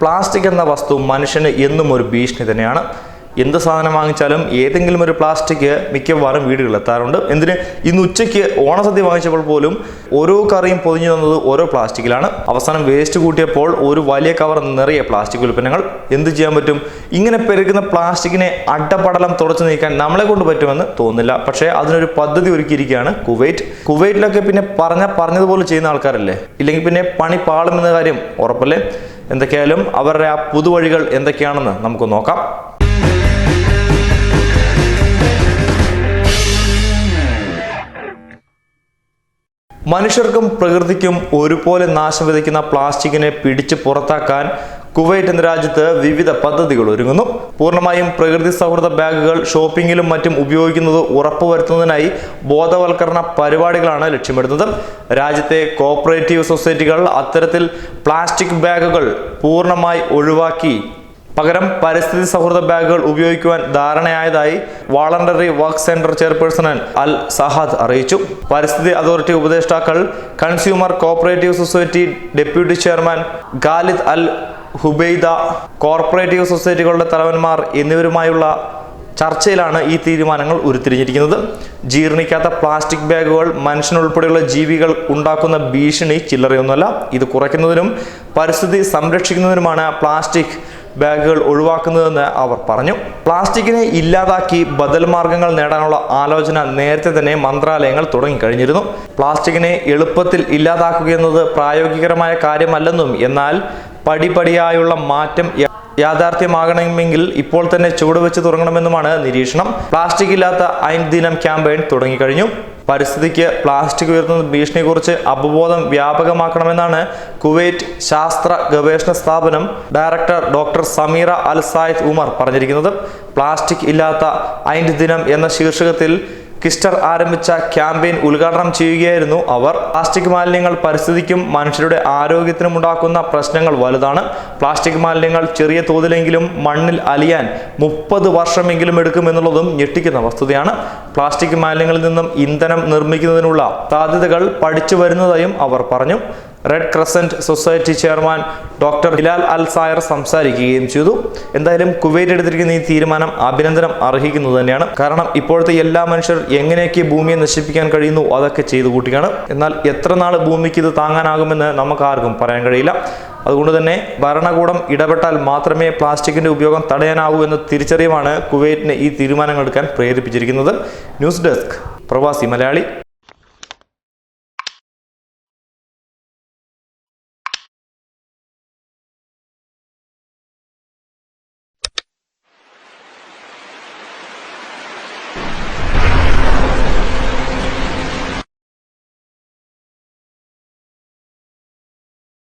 Plastic എന്ന വസ്തു മനുഷ്യന് എന്നും ഒരു ഭീഷണി തന്നെയാണ്. എന്ത് സാധനം വാങ്ങിച്ചാലും ഏതെങ്കിലും ഒരു പ്ലാസ്റ്റിക് മിക്കവാറും വീടുകളിൽ എത്താറുണ്ട്. എന്തിന്? ഇന്ന് ഉച്ചയ്ക്ക് ഓണസദ്യ വാങ്ങിച്ചപ്പോൾ പോലും ഓരോ കറിയും പൊതിഞ്ഞു തന്നത് ഓരോ പ്ലാസ്റ്റിക്കിലാണ്. അവസാനം വേസ്റ്റ് കൂട്ടിയപ്പോൾ ഒരു വലിയ കവർ നിറയെ പ്ലാസ്റ്റിക് ഉൽപ്പന്നങ്ങൾ. എന്ത് ചെയ്യാൻ പറ്റും? ഇങ്ങനെ പെരുകുന്ന പ്ലാസ്റ്റിക്കിനെ അട്ടപടലം തുടച്ചു നീക്കാൻ നമ്മളെ കൊണ്ട് പറ്റുമെന്ന് തോന്നുന്നില്ല. പക്ഷേ അതിനൊരു പദ്ധതി ഒരുക്കിയിരിക്കുകയാണ് കുവൈറ്റ്. കുവൈറ്റിലൊക്കെ പിന്നെ പറഞ്ഞ പറഞ്ഞതുപോലെ ചെയ്യുന്ന ആൾക്കാരല്ലേ? ഇല്ലെങ്കിൽ പിന്നെ പണി പാളുമെന്ന കാര്യം ഉറപ്പല്ലേ? എന്തൊക്കെയായാലും അവരുടെ ആ പുതുവഴികൾ എന്തൊക്കെയാണെന്ന് നമുക്ക് നോക്കാം. മനുഷ്യർക്കും പ്രകൃതിക്കും ഒരുപോലെ നാശം വിതയ്ക്കുന്ന പ്ലാസ്റ്റിക്കിനെ പിടിച്ച് പുറത്താക്കാൻ കുവൈറ്റ് എന്ന രാജ്യത്ത് വിവിധ പദ്ധതികൾ ഒരുങ്ങുന്നു. പൂർണമായും പ്രകൃതി സൗഹൃദ ബാഗുകൾ ഷോപ്പിങ്ങിലും മറ്റും ഉപയോഗിക്കുന്നത് ഉറപ്പുവരുത്തുന്നതിനായി ബോധവൽക്കരണ പരിപാടികളാണ് ലക്ഷ്യമിടുന്നത്. രാജ്യത്തെ കോപ്പറേറ്റീവ് സൊസൈറ്റികൾ അത്തരത്തിൽ പ്ലാസ്റ്റിക് ബാഗുകൾ പൂർണമായി ഒഴിവാക്കി പകരം പരിസ്ഥിതി സൗഹൃദ ബാഗുകൾ ഉപയോഗിക്കുവാൻ ധാരണയായതായി voluntary work centre chairperson Al Sahad അറിയിച്ചു. പരിസ്ഥിതി authority ഉപദേഷ്ടാക്കൾ consumer cooperative society deputy chairman Khalid Al Hubaida corporative സൊസൈറ്റികളുടെ തലവന്മാർ എന്നിവരുമായുള്ള ചർച്ചയിലാണ് ഈ തീരുമാനങ്ങൾ ഉരുത്തിരിഞ്ഞിരിക്കുന്നത്. ജീർണിക്കാത്ത പ്ലാസ്റ്റിക് ബാഗുകൾ മനുഷ്യനുൾപ്പെടെയുള്ള ജീവികൾ ഉണ്ടാക്കുന്ന ഭീഷണി ചില്ലറയൊന്നുമല്ല. ഇത് കുറയ്ക്കുന്നതിനും പരിസ്ഥിതി സംരക്ഷിക്കുന്നതിനുമാണ് പ്ലാസ്റ്റിക് ബാഗുകൾ ഒഴിവാക്കുന്നതെന്ന് അവർ പറഞ്ഞു. പ്ലാസ്റ്റിക്കിനെ ഇല്ലാതാക്കി ബദൽ മാർഗങ്ങൾ നേടാനുള്ള ആലോചന നേരത്തെ തന്നെ മന്ത്രാലയങ്ങൾ തുടങ്ങിക്കഴിഞ്ഞിരുന്നു. പ്ലാസ്റ്റിക്കിനെ എളുപ്പത്തിൽ ഇല്ലാതാക്കുക എന്നത് പ്രായോഗികരമായ കാര്യമല്ലെന്നും എന്നാൽ പടിപടിയായുള്ള മാറ്റം യാഥാർത്ഥ്യമാകണമെങ്കിൽ ഇപ്പോൾ തന്നെ ചുവടുവെച്ച് തുടങ്ങണമെന്നുമാണ് നിരീക്ഷണം. പ്ലാസ്റ്റിക് ഇല്ലാത്ത ഐൻ ദിനം ക്യാമ്പയിൻ തുടങ്ങിക്കഴിഞ്ഞു. പരിസ്ഥിതിക്ക് പ്ലാസ്റ്റിക് ഉയർത്തുന്ന ഭീഷണിയെക്കുറിച്ച് അവബോധം വ്യാപകമാക്കണമെന്നാണ് കുവൈറ്റ് ശാസ്ത്ര ഗവേഷണ സ്ഥാപനം director doctor Sameera Al Zaid Umar പറഞ്ഞിരിക്കുന്നത്. പ്ലാസ്റ്റിക് ഇല്ലാത്ത ഐൻഡ് ദിനം എന്ന ശീർഷകത്തിൽ കിസ്റ്റർ ആരംഭിച്ച ക്യാമ്പയിൻ ഉദ്ഘാടനം ചെയ്യുകയായിരുന്നു അവർ. പ്ലാസ്റ്റിക് മാലിന്യങ്ങൾ പരിസ്ഥിതിക്കും മനുഷ്യരുടെ ആരോഗ്യത്തിനും ഉണ്ടാക്കുന്ന പ്രശ്നങ്ങൾ വലുതാണ്. പ്ലാസ്റ്റിക് മാലിന്യങ്ങൾ ചെറിയ തോതിലെങ്കിലും മണ്ണിൽ അലിയാൻ മുപ്പത് വർഷമെങ്കിലും എടുക്കുമെന്നുള്ളതും ഞെട്ടിക്കുന്ന വസ്തുതയാണ്. പ്ലാസ്റ്റിക് മാലിന്യങ്ങളിൽ നിന്നും ഇന്ധനം നിർമ്മിക്കുന്നതിനുള്ള സാധ്യതകൾ പഠിച്ചു വരുന്നതായും അവർ പറഞ്ഞു. Red Crescent society chairman doctor Hilal Al Sayer സംസാരിക്കുകയും ചെയ്തു. എന്തായാലും കുവൈറ്റ് എടുത്തിരിക്കുന്ന ഈ തീരുമാനം അഭിനന്ദനം അർഹിക്കുന്നത് തന്നെയാണ്. കാരണം ഇപ്പോഴത്തെ എല്ലാ മനുഷ്യർ എങ്ങനെയൊക്കെ ഭൂമിയെ നശിപ്പിക്കാൻ കഴിയുന്നു അതൊക്കെ ചെയ്തു കൂട്ടിയാണ് എന്നാൽ എത്ര നാൾ ഭൂമിക്ക് ഇത് താങ്ങാനാകുമെന്ന് നമുക്ക് ആർക്കും പറയാൻ കഴിയില്ല. അതുകൊണ്ട് തന്നെ ഭരണകൂടം ഇടപെട്ടാൽ മാത്രമേ പ്ലാസ്റ്റിക്കിന്റെ ഉപയോഗം തടയാനാവൂ എന്ന തിരിച്ചറിവാണ് കുവൈറ്റിനെ ഈ തീരുമാനങ്ങൾ എടുക്കാൻ പ്രേരിപ്പിച്ചിരിക്കുന്നത്. ന്യൂസ് ഡെസ്ക് പ്രവാസി മലയാളി.